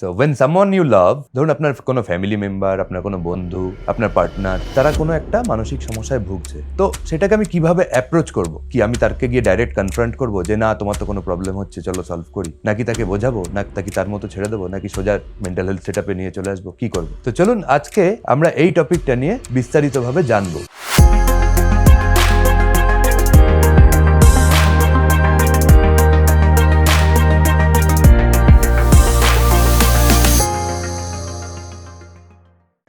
So when someone you love ধরুন আপনার কোনো ফ্যামিলি মেম্বার আপনার কোনো বন্ধু, আপনার পার্টনার তারা কোনো একটা মানসিক সমস্যায় ভুগছে। তো সেটাকে আমি কীভাবে অ্যাপ্রোচ করব? কি আমি তাকে গিয়ে ডাইরেক্ট কনফ্রন্ট করব যে, না, তোমার তো কোনো প্রবলেম হচ্ছে, চলো সলভ করি। নাকি তাকে বোঝাবো? না, তাকে তার মতো ছেড়ে দেবো? নাকি সোজা মেন্টাল হেলথ সেট নিয়ে চলে আসব? কি করব? তো চলুন আজকে আমরা এই টপিকটা নিয়ে বিস্তারিতভাবে জানব।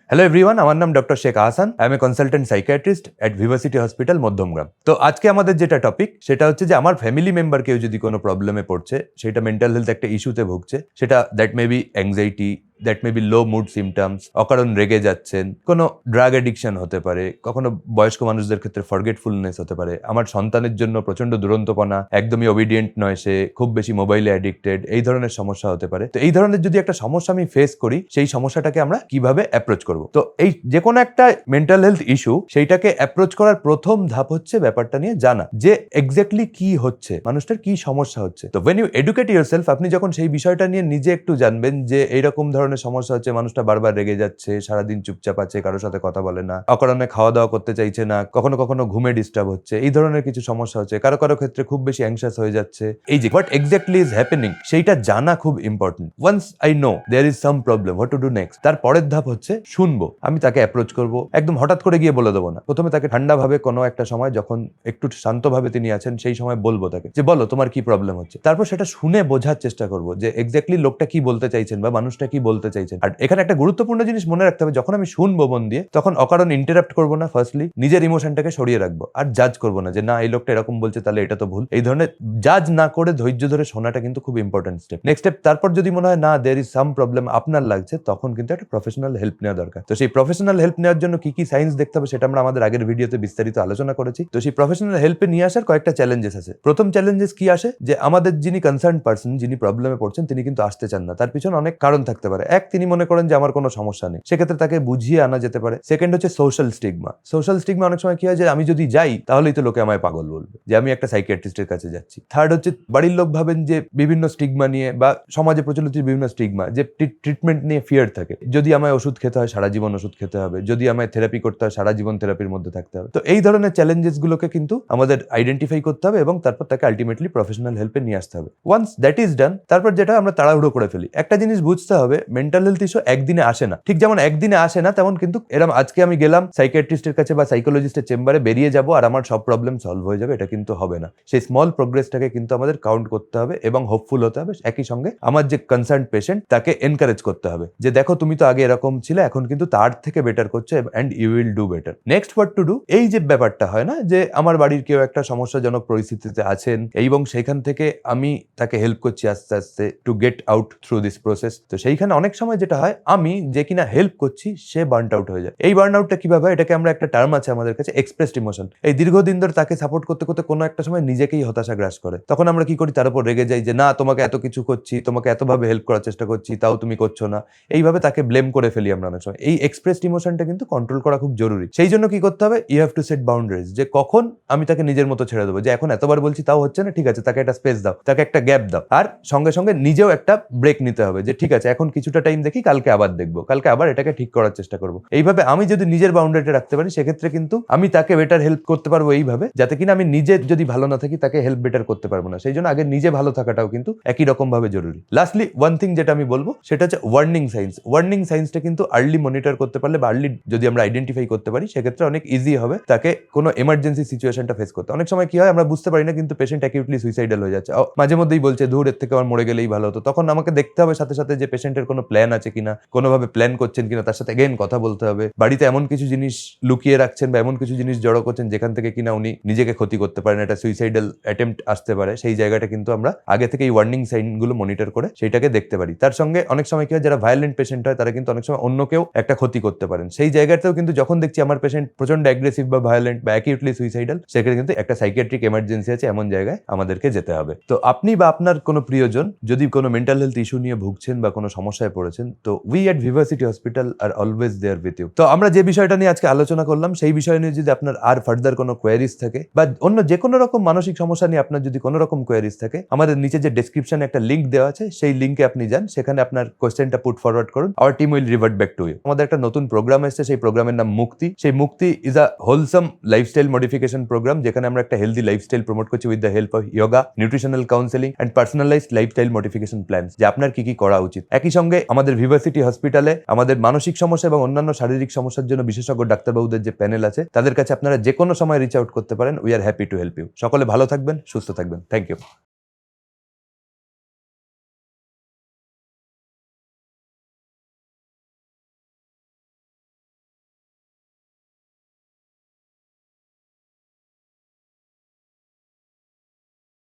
হ্যালো এভরিওয়ান আমার নাম doctor Sheikh Ahsan I am a consultant psychiatrist at Viversity hospital Madhyamgram তো আজকে আমাদের যেটা টপিক সেটা হচ্ছে যে আমার ফ্যামিলি মেম্বার কেউ যদি কোনো প্রবলেমে পড়ছে, সেটা মেন্টাল হেলথ একটা ইস্যুতে ভুগছে, সেটা that may be anxiety that may be low mood symptoms অকারণ রেগে যাচ্ছেন, কোনো ড্রাগ অ্যাডিকশন হতে পারে, কখনো বয়স্ক মানুষদের ক্ষেত্রে ফরগেটফুলনেস হতে পারে, আমার সন্তানের জন্য প্রচণ্ড দুরন্তপনা, একদমই অবিডিয়েন্ট নয় সে, খুব বেশি মোবাইলে অ্যাডিক্টেড এই ধরনের সমস্যা হতে পারে। তো এই ধরনের যদি একটা সমস্যা আমি ফেস করি, সেই সমস্যাটাকে আমরা কীভাবে অ্যাপ্রোচ করব? তো এই যে কোনো একটা মেন্টাল হেলথ ইস্যু সেইটাকে অ্যাপ্রোচ করার প্রথম ধাপ হচ্ছে ব্যাপারটা নিয়ে জানা, যে এক্স্যাক্টলি কি হচ্ছে, মানুষটার কি সমস্যা হচ্ছে। তো when you educate yourself আপনি যখন সেই বিষয়টা নিয়ে নিজে একটু জানবেন যে এইরকম ধরনের সমস্যা হচ্ছে, মানুষটা বারবার রেগে যাচ্ছে, সারাদিন চুপচাপ আছে, কারোর সাথে কথা বলে না, অকারণে খাওয়া দাওয়া করতে চাইছে না, কখনো কখনো ঘুমে ডিস্টার্ব হচ্ছে, এই ধরনের কিছু সমস্যা হচ্ছে। কারও কারও ক্ষেত্রে খুব বেশি অ্যাংশাস হয়ে যাচ্ছে। এই যে হোয়াট এক্স্যাক্টলি ইজ হ্যাপেনিং সেইটা জানা খুব important once I know there is some problem what to do next তার পরের ধাপ হচ্ছে, শুনব। আমি তাকে অ্যাপ্রোচ করব। একদম হঠাৎ করে গিয়ে বলে দেবো না। প্রথমে তাকে ঠান্ডাভাবে কোনো একটা সময় যখন একটু শান্তভাবে তিনি আছেন, সেই সময় বলব তাকে যে, বলো, তোমার কি প্রবলেম হচ্ছে? তারপর সেটা শুনে বোঝার চেষ্টা করব যে এক্স্যাক্টলি লোকটা কি বলতে চাইছেন বা মানুষটা কি বলতে চাইছেন। আর এখানে একটা গুরুত্বপূর্ণ জিনিস মনে রাখতে হবে, যখন আমি শুনব মন দিয়ে, তখন অকারণ ইন্টারাপ্ট করব না ফার্স্টলি নিজের ইমোশনটাকে সরিয়ে রাখব, আর জাজ করব না যে, না, এই লোকটা এরকম বলছে, তাহলে এটা তো ভুল। এই ধরনের জাজ না করে ধৈর্য ধরে শোনাটা কিন্তু খুব ইম্পর্টেন্ট স্টেপ নেক্সট স্টেপ তারপর যদি মনে হয়, না দের ইজ সাম প্রবলেম আপনার লাগছে, তখন কিন্তু একটা প্রফেশনাল হেল্প নেওয়া দরকার। তো সেই প্রফেশনাল হেল্প নেওয়ার জন্য কি কি সাইন্স দেখতে হবে, সেটা আমরা আমাদের আগের ভিডিওতে বিস্তারিত আলোচনা করেছি। তো সেই প্রফেশনাল হেল্পে নিয়ে আসার কয়েকটা চ্যালেঞ্জেস আছে। প্রথম চ্যালেঞ্জেস কি আসে? যে, আমাদের যিনি কনসার্ন পার্সন যিনি প্রবলেমে পড়ছেন, তিনি কিন্তু আসতে চান না। তার পিছনে অনেক কারণ থাকতে পারে। এক, তিনি মনে করেন যে আমার কোনো সমস্যা নেই। সেক্ষেত্রে তাকে বুঝিয়ে আনা যেতে পারে। সেকেন্ড হচ্ছে সোশ্যাল স্টিগমা সোশ্যাল স্টিগমা অনেক সময় কি হয় যে আমি যদি যাই, তাহলেই তো লোকে আমায় পাগল বলবে যে আমি একটা সাইকিয়াট্রিস্টের কাছে যাচ্ছি। থার্ড হচ্ছে বাড়ির লোক ভাবেন যে বিভিন্ন স্টিগমা নিয়ে বা সমাজে প্রচলিত বিভিন্ন স্টিগমা যে ট্রিটমেন্ট নিয়ে ফিয়ার থাকে। যদি আমায় ওষুধ খেতে হয়, সারা জীবন ওষুধ খেতে হবে। যদি আমায় থেরাপি করতে হয়, সারা জীবন থেরাপির মধ্যে থাকতে হবে। তো এই ধরনের চ্যালেঞ্জেস গুলোকে কিন্তু আমাদের আইডেন্টিফাই করতে হবে এবং তারপর তাকে আলটিমেটলি প্রফেশনাল হেল্পে নিয়ে আসতে হবে। ওয়ান্স দ্যাট ইজ ডান তারপর যেটা আমরা তাড়াহুড়ো করে ফেলি। একটা জিনিস বুঝতে হবে মেন্টাল হেলথ ইস্যু একদিনে আসে না। ঠিক যেমন একদিনে আসে না, তেমন কিন্তু এরকম আজকে আমি গেলাম সাইকিয়াট্রিস্টের কাছে বা সাইকোলজিস্টের চেম্বারে বেরিয়ে যাব আর আমার সব প্রবলেম সলভ হয়ে যাবে, এটা কিন্তু হবে না। সেই স্মল প্রোগ্রেসটাকে কিন্তু আমাদের কাউন্ট করতে হবে এবং হোপফুল হতে হবে। একই সঙ্গে আমার যে কনসার্ন পেশেন্ট তাকে এনকারেজ করতে হবে যে দেখো তুমি তো আগে এরকম ছিলে, এখন কিন্তু তার থেকে বেটার করছ and you will do better next what to do এই যে ব্যাপারটা হয় না যে আমার বাড়ির কেউ একটা সমস্যাজনক পরিস্থিতিতে আছেন, এবং সেখান থেকে আমি তাকে হেল্প করছি আস্তে আস্তে to get out through this process তো সেইখানে অনেক সময় যেটা হয়, আমি যে কিনা হেল্প করছি, সে বার্ন আউট হয়ে যায়। এই বার্ন আউটটা কীভাবে হয়? এটাকে আমরা একটা টার্ম আছে আমাদের কাছে এক্সপ্রেসড ইমোশন এই দীর্ঘদিন ধরে তাকে সাপোর্ট করতে করতে কোনো একটা সময় নিজেকেই হতাশা গ্রাস করে। তখন আমরা কি করি? তার উপর রেগে যাই যে, না, তোমাকে এত কিছু করছি, তোমাকে এতভাবে হেল্প করার চেষ্টা করছি, তাও তুমি করছ না। এইভাবে তাকে ব্লেম করে ফেলি আমরা অনেক সময়। এই এক্সপ্রেসড ইমোশনটা কিন্তু কন্ট্রোল করা খুব জরুরি। সেই জন্য কি করতে হবে? You have to set boundaries যে, কখন আমি তাকে নিজের মতো ছেড়ে দেবো? যে, এখন এতবার বলছি, তাও হচ্ছে না, ঠিক আছে, তাকে একটা স্পেস দাও, তাকে একটা গ্যাপ দাও। আর সঙ্গে সঙ্গে নিজেও একটা ব্রেক নিতে হবে যে, ঠিক আছে, এখন কিছুটা টাইম দেখি কালকে আবার দেখব। কালকে আবার এটাকে ঠিক করার চেষ্টা করব। এইভাবে আমি যদি নিজের বাউন্ডারিটা রাখতে পারি, সেক্ষেত্রে কিন্তু আমি তাকে বেটার হেল্প করতে পারব এইভাবে, যাতে কিনা আমি নিজে যদি ভালো না থাকি, তাকে হেল্প বেটার করতে পারব না। সেই জন্য আগে নিজে ভালো থাকাটাও কিন্তু একই রকম ভাবে জরুরি। লাস্টলি ওয়ান থিং যেটা আমি বলব, সেটা হচ্ছে ওয়ার্নিং সাইন্স ওয়ার্নিং সাইন্সটা কিন্তু আর্লি মনিটর করতে পারলে বা আর্লি যদি আমরা আইডেন্টিফাই করতে পারি, সেক্ষেত্রে অনেক ইজি হবে তাকে কোনো এমার্জেন্সি সিচুয়েশনটা ফেস করতে। অনেক সময় কি হয়, আমরা বুঝতে পারি না, কিন্তু পেশেন্ট অ্যাকিউটলি সুইসাইডাল হয়ে যাচ্ছে। মাঝে মধ্যেই বলছে দূর এর থেকে আমার মরে গেলেই ভালো হতো। তখন আমাকে দেখতে হবে সাথে সাথে যে পেশেন্টের কোনো প্ল্যান আছে কিনা, কোনোভাবে প্ল্যান করছেন কিনা, তার সাথে এগেন কথা বলতে হবে। বাড়িতে এমন কিছু জিনিস লুকিয়ে রাখছেন বা এমন কিছু জিনিস জড়ো করছেন যেখান থেকে কিনা উনি নিজেকে ক্ষতি করতে পারেন, একটা সুইসাইডাল অ্যাটেম্প্ট আসতে পারে। সেই জায়গাটা কিন্তু আমরা আগে থেকে এই ওয়ার্নিং সাইনগুলো মনিটর করে সেইটাকে দেখতে পারি। তার সঙ্গে অনেক সময় কি হয়, যারা ভায়োলেন্ট পেশেন্ট হয়, তারা কিন্তু অনেক সময় অন্যকেও একটা ক্ষতি করতে পারেন। সেই জায়গাতেও কিন্তু যখন দেখছি আমার পেশেন্ট প্রচণ্ড অ্যাগ্রেসিভ বা ভায়োলেন্ট বা অ্যাকিউটলি সুইসাইডাল সেখানে কিন্তু একটা সাইকিয়াট্রিক এমার্জেন্সি আছে, এমন জায়গায় আমাদেরকে যেতে হবে। তো আপনি বা আপনার কোনো প্রিয়জন যদি কোনো মেন্টাল হেলথ ইস্যু নিয়ে ভুগছেন বা কোনো সমস্যায় সমস্যায় পড়েছেন। তো we at Viversity hospital are always there with you তো আমরা যে বিষয়টা নিয়ে আজকে আলোচনা করলাম, সেই বিষয় নিয়ে যদি আপনার আর ফার্দার কোনো কোয়ারিজ থাকে বা অন্য যে কোনো রকম মানসিক সমস্যা নিয়ে আপনার যদি কোনো রকম কোয়ারিজ থাকে, আমাদের নিচে যে ডেসক্রিপশনে একটা লিঙ্ক দেওয়া আছে, সেই লিঙ্কে আপনি যান, সেখানে আপনার কোয়েশ্চেনটা পুট ফরওয়ার্ড করুন our team will revert back to you আমাদের একটা নতুন প্রোগ্রাম এসেছে, সেই প্রোগ্রামের নাম মুক্তি। সেই Mukti is a wholesome lifestyle modification program যেখানে আমরা একটা হেলদি লাইফস্টাইল প্রমোট করছি with the help of yoga nutritional counselling and personalised lifestyle modification plan যে আপনার কি কি করা উচিত। একই সঙ্গে আমাদের ভিভার্সিটি হসপিটালে আমাদের মানসিক সমস্যা এবং অন্যান্য শারীরিক সমস্যার জন্য বিশেষজ্ঞ ডাক্তারবাবুদের যে প্যানেল আছে, তাদের কাছে আপনারা যে কোনো সময় রিচ আউট করতে পারেন। We are happy to help you সকলে ভালো থাকবেন, সুস্থ থাকবেন। Thank you